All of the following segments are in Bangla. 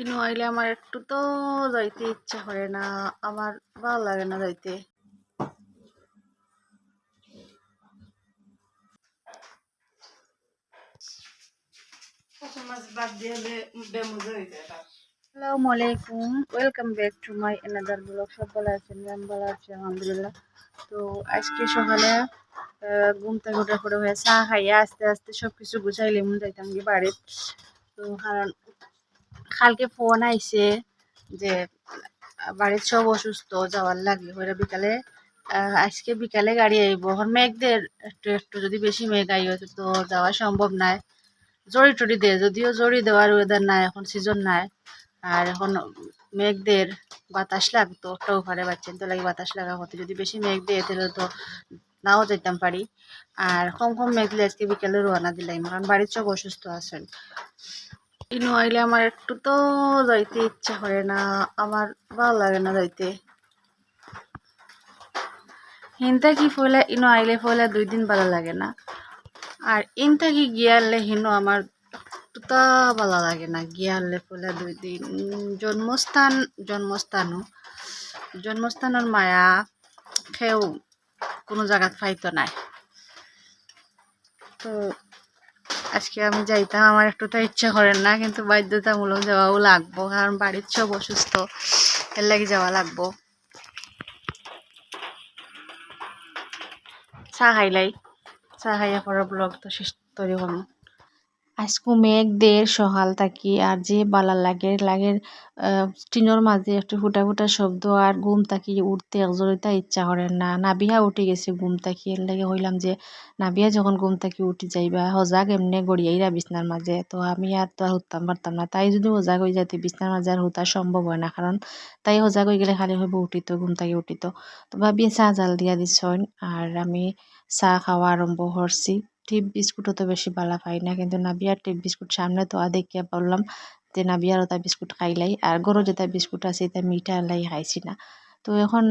ইনু আইলে আমার একটু তো যাইতে ইচ্ছা করে না। আমার ভালো লাগে না যাইতে। আসসালামু আলাইকুম। Welcome back to my another blog সব ভালো আছেন? আমি ভালো আছি আলহামদুলিল্লাহ। তো আজকে সকালে ঘুম থেকে ওঠার পরে হয়ে চা খাইয়া আস্তে আস্তে সব কিছু গুছাইলে মন যাইতাম কি বাড়ির। তো কারণ কালকে ফোন আইছে যে, বাড়ির সব অসুস্থ, যাওয়ার লাগে ওরা বিকালে আজকে বিকালে গাড়ি আইব। মেঘদের একটু একটু যদি বেশি মেঘ আইব তো যাওয়া সম্ভব নাই। জড়ি টড়ি দে, যদিও জড়ি দেওয়ার ওয়েদার নাই, এখন সিজন নাই। আর এখন মেঘদের বাতাস লাগতো ওটাও পারে বাচ্চেন তো লাগে বাতাস লাগা হতো যদি বেশি মেঘ দিয়ে তাহলে তো নাও যেতাম পারি। আর কম কম মেঘ দিলে আজকে বিকেলে রওনা দিলাম, কারণ বাড়ির সব অসুস্থ আছেন। ইনু আইলে আমার একটু তো যাইতে ইচ্ছা করে না, আমার ভালো লাগে না যাইতে। হিনতা কি ফলে ইনো আইলে ফলে দুই দিন ভালো লাগে না। আর ইনতা কি গিয়ালে হিনো আমার তুতা ভালো লাগে না। গিয়ালে ফলে দুই দিন, জন্মস্থান, জন্মস্থানও। জন্মস্থানের মায়া খেয়েও কোনো জায়গাত ফাইতো নাই। তো আজকে আমি যাইতাম, আমার একটু তো ইচ্ছা করেন না, কিন্তু বাধ্যতামূলক যাওয়াও লাগবো, কারণ বাড়ির সব অসুস্থ, এর লাগে যাওয়া লাগবো। চা খাইলাই, চা খাইয়া পরে ব্লগ তো শেষ তৈরি হম আজকু মেঘ দের সকাল থাকি আর যে বালা লাগে লাগে টিনের মাঝে একটু ফুটা ফুটা শব্দ আর ঘুম থাকি উঠতে একজরিতা ইচ্ছা করেন না। নাবিহা উঠে গেছে ঘুম থাকি, এর লাগে হইলাম যে নাবিয়া যখন ঘুম থাকি উঠে যাইবা, হজাক এমনি গড়িয়াইরা বিছনার মাঝে। তো আমি আর তো আর হুতাম পারতাম না। তাই যদি হজাক হয়ে যাতে বিছনার মাঝে আর হুতা সম্ভব হয় না, কারণ তাই হজাক হয়ে গেলে খালি হইব উঠিত, ঘুম থাকি উঠিত। তো ভাবিয়ে চা জাল দিয়া দিছন আর আমি চা খাওয়া আরম্ভ করছি। টিপ বিস্কুটও তো বেশি বালা পাই না। কিন্তু নাবিয়ার টিপ বিস্কুট সামনে তো আ দেখিয়া বললাম যে নাবিয়ারও তা বিস্কুট খাইলাই আর গরু যেটা বিস্কুট আছে এটা মিঠা লাই খাইছি না। তো এখন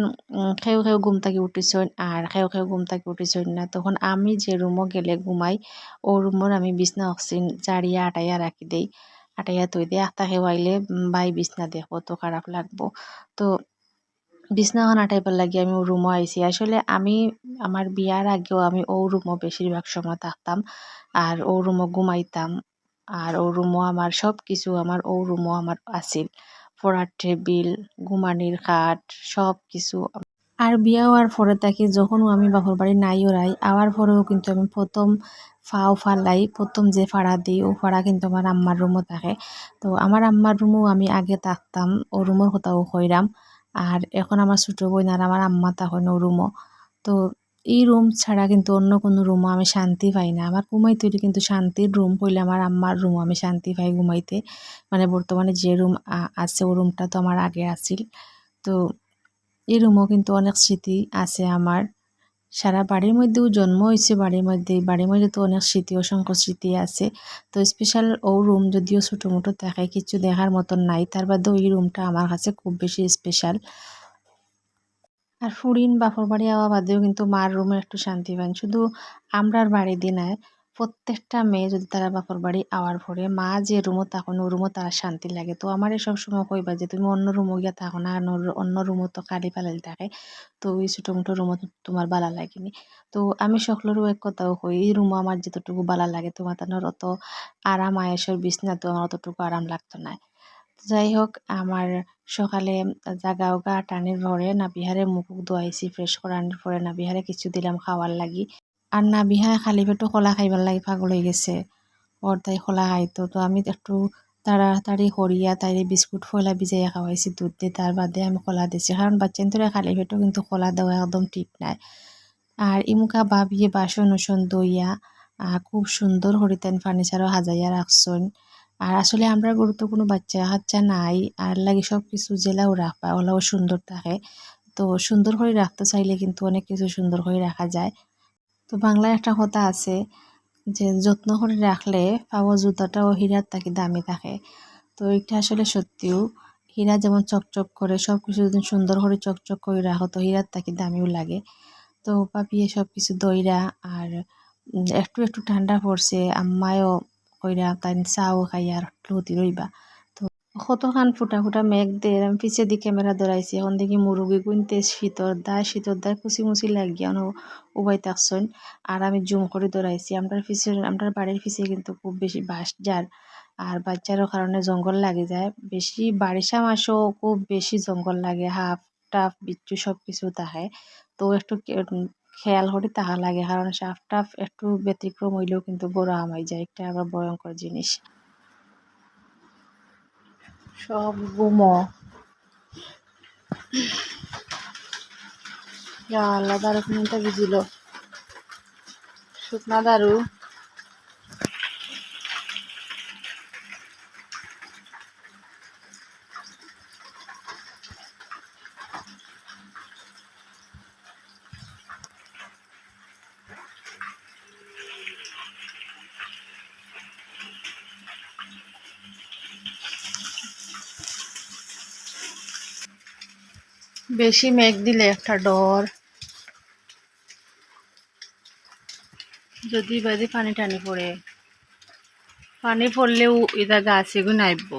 খেউ খেউ ঘুম থেকে উঠিছইন আর খেউ খেউ ঘুম থেকে উঠিছইন না। তখন আমি যে রুমও গেলে ঘুমাই, ও রুমর আমি বিছনা অক্সিন চারিয়া আটাইয়া রাখি দেই। আটাইয়া তৈ দিয়ে আখতা খেউ আইলে বাই বিছনা দেখব, তো খারাপ লাগবো। তো বিছনাখন আটাইবার লাগি আমি ও রুমও আইছি। আসলে আমি, আমার বিয়ার আগেও আমি ও রুমও বেশিরভাগ সময় থাকতাম আর ও রুমও ঘুমাইতাম আর ও রুমও আমার সব কিছু আমার ও রুমও আমার আছিল। পড়ার টেবিল, ঘুমানির খাট সব কিছু আর বিয়া হওয়ার পরে থাকি যখনও আমি বাপর বাড়ি নাই ওরাই আওয়ার পরেও কিন্তু আমি প্রথম ফাও ফালাই প্রথম যে ফাড়া দিই, ও ফাড়া কিন্তু আমার আম্মার রুমও থাকে। তো আমার আম্মার রুমও আমি আগে থাকতাম, ও রুমের কথাও কইরাম। আর এখন আমার ছোটো বোন আর আমার আম্মা তখন রুমও তো এই রুম ছাড়া কিন্তু অন্য কোনো রুমও আমি শান্তি পাই না। আমার ঘুমাইতে তৈরি কিন্তু শান্তির রুম হইলে আমার আম্মার রুম আমি শান্তি পাই ঘুমাইতে। মানে বর্তমানে যে রুম আছে ও রুমটা তো আমার আগে আছিল। তো এই রুমও কিন্তু অনেক স্মৃতি আছে আমার। সারা বাড়ির মধ্যেও জন্ম হয়েছে, বাড়ির মধ্যে বাড়ির মধ্যে তো অনেক স্মৃতি, অসংখ্য স্মৃতি আছে। তো স্পেশাল ও রুম যদিও ছোটো মোটো থাকে কিছু দেখার মতন নাই। তার বাদেও ওই রুমটা আমার কাছে খুব বেশি স্পেশাল আর ফুরিন বাপর বাড়ি আওয়া বাদেও কিন্তু মার রুমে একটু শান্তি পান। শুধু আমরার বাড়ি দিনায় প্রত্যেকটা মেয়ে যদি তারা বাপর বাড়ি আওয়ার পরে মা যে রুমও থাকো ও রুমও তারা শান্তি লাগে। তো আমার সব সময় কইবা যে তুমি অন্য রুমও গিয়া থাকো না অন্য- রুমও তো খালি ফালালি থাকে, তো ওই ছোটো মোটো রুমও তোমার বালা লাগেনি। তো আমি সকলেরও এক কথাও কই, এই রুমও আমার যতটুকু বালা লাগে তোমার তানোর অত আরাম, আয়েসের বিছনা তো আমার অতটুকু আরাম লাগতো না। যাই হোক, আমার সকালে জাগা উগা টানির ভরে না বিহারে মুখ ধোয়াইছি ফ্রেশ করানোর পরে না বিহারে কিছু দিলাম খাওয়ার লাগি। আর নাবিহা খালি পেটও কলা খাইবার লাগে, পাগল হয়ে গেছে। ওর তাই কলা খাইতো তো আমি একটু তাড়াতাড়ি করিয়া তাইরে বিস্কুট ফয়লা ভিজাইয়া খাওয়াইছি দুধ দিয়ে তার বাদে আমি কলা দিছি। কারণ বাচ্চান তোরা খালি পেটও কিন্তু কলা দেওয়া একদম ঠিক নাই। আর ইমুকা বাবিয়ে বাসন ওসন দইয়া খুব সুন্দর হরিতেন ফার্নিচারও হাজাইয়া রাখছেন আর আসলে আমরা গরু তো কোনো বাচ্চা কাচ্চা নাই আর লাগে সব কিছু জেলাও রাখবা ওলাও সুন্দর থাকে। তো সুন্দর করে রাখতে চাইলে কিন্তু অনেক কিছু সুন্দর করে রাখা যায়। তো বাংলায় একটা কথা আছে যে, যত্ন করে রাখলে পাওয়া জুতাটাও হীরার থাকি দামি থাকে। তো এটা আসলে সত্যিও। হীরা যেমন চকচক করে সব কিছু যদি সুন্দর করে চকচক করে রাখো, তো হীরার থাকি দামিও লাগে। তো পাপিয়ে সব কিছু দইরা আর একটু একটু ঠান্ডা পড়ছে, আম্মায়ও কইরা তাই চাও খাই আর লতি রইবা কতখান ফুটা ফুটা মেঘ দের আমি পিছে দি ক্যামেরা ধরাইছি এখন দেখি মুরগি গুনতে শীতর দায় শীতর দায় কুচি মুচি লাগিয়া উবাই থাকছেন আর আমি জুম করে ধরাইছি আমার পিছে আমার বাড়ির পিছে কিন্তু খুব বেশি বাঁশ যার আর বাচ্চারও কারণে জঙ্গল লাগে যায়। বেশি বারিশা মাসও খুব বেশি জঙ্গল লাগে। হাফ, টাফ, বিচ্ছু সব কিছু তাহে। তো একটু খেয়াল করে তাহা লাগে। কারণ সাফ টাফ একটু ব্যতিক্রম হইলেও কিন্তু বড় আমাই যায়। একটা আবার ভয়ঙ্কর জিনিস। সব গুমো আলাদা দারু একটা বুঝিল শুকনা দারু। বেশি মেঘ দিলে একটা ডর। যদি বাদি পানি টানি পড়ে। পানি পড়লেও এটা গাছে গু নাইব।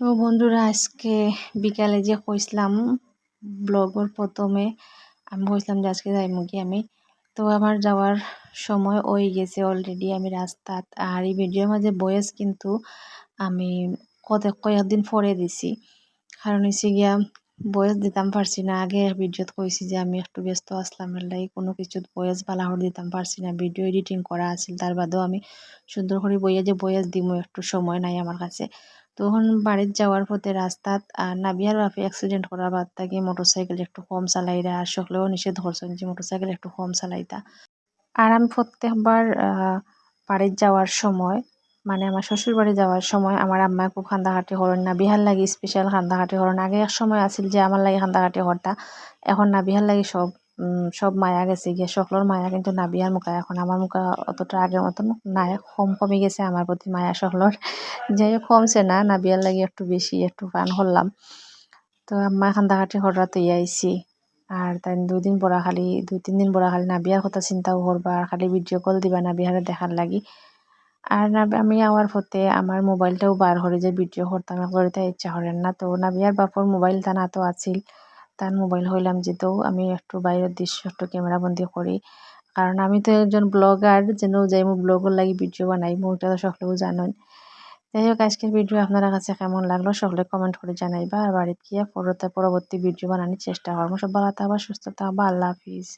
তো বন্ধুরা, আজকে বিকালে যে কইসলাম, ব্লগর প্রথমে আমি কইসলাম যে আজকে যাইমু কি আমি? তো আমার যাওয়ার সময় হয়ে গেছে অলরেডি আমি রাস্তাত। আর এই ভিডিওর মাঝে বয়েস কিন্তু আমি কত, কয়েকদিন পরে দিছি। কারণ হচ্ছে গিয়া বয়েস দিতাম পারছি না। আগে ভিডিওত কইছি যে আমি একটু ব্যস্ত আসলাম। এলাই কোনো কিছু বয়েস বালাহর দিতাম পারছি না। ভিডিও এডিটিং করা আছিল। তার বাদেও আমি সুন্দর করে বইয়ে যে বয়েস দিমু একটু সময় নাই আমার কাছে। তখন বাড়ির যাওয়ার পথে রাস্তাত নাবিয়ার বাপে অ্যাক্সিডেন্ট করার বাদ থাকি মোটরসাইকেল একটু কম চালাইরা, আর সকলেও নিষেধ করছেন যে মোটরসাইকেল একটু কম চালাইতা। আর আমি প্রত্যেকবার বাড়ির যাওয়ার সময় মানে আমার শ্বশুর বাড়ি যাওয়ার সময় আমার আম্মা খুব কান্দাকাটি করেন না বিহার লাগি স্পেশাল কান্দাকাটি হরণ। আগে এক সময় আছিল যে আমার লাগে কান্দাকাটি করতা এখন না বিহার লাগি সব সব মায়া গেছে গিয়ে। সকলের মায়া কিন্তু না বিহার মুখা। এখন আমার মুখা অতটা আগের মতন নাই। কম কমে গেছে আমার প্রতি মায়া সকলের যাই কমছে না না বিহার লাগি একটু বেশি একটু ফান করলাম তো আম্মা কান্দাকাটি করা তো আইছি। আর তাই দুই দিন পরা খালি, দুই তিন দিন পরা খালি না বিয়ার কথা চিন্তাও করবা আর খালি ভিডিও কল দিবা না বিহারে দেখার লাগি। আর না আমি আওয়ার পথে আমার মোবাইলটাও বার করে যে ভিডিও করতাম তাই ইচ্ছা করেন না। তো নাবিয়ার বাপর মোবাইল তা না তো আছিল। তার মোবাইল হইলাম যেতেও আমি একটু বাইরের দৃশ্য, একটু ক্যামেরা বন্দি করি। কারণ আমি তো একজন ব্লগার যেন যাই মো ব্লগের লাগি ভিডিও বানাই মোটা তো সকলেও জানেন। যাই হোক, আজকের ভিডিও আপনারা কাছে কেমন লাগল সকলে কমেন্ট করে জানাইবা। আর বাড়িতে গিয়ে পরবর্তী ভিডিও বানানোর চেষ্টা করব। সব ভালো থাকবা, সুস্থ থাকবা, আল্লাহ হাফিজ।